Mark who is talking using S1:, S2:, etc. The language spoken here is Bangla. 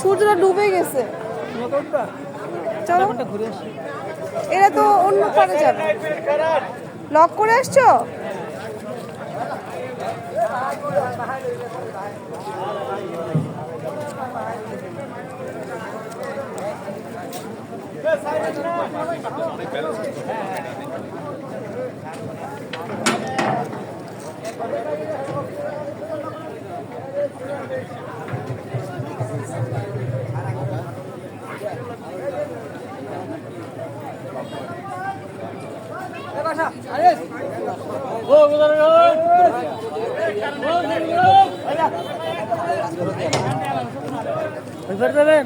S1: সূর্যটা ডুবে গেছে। চলো। এরা তো অন্য পারে যাবে। লক করে আসছো?
S2: আরে ও গুদারে ও দেবেন?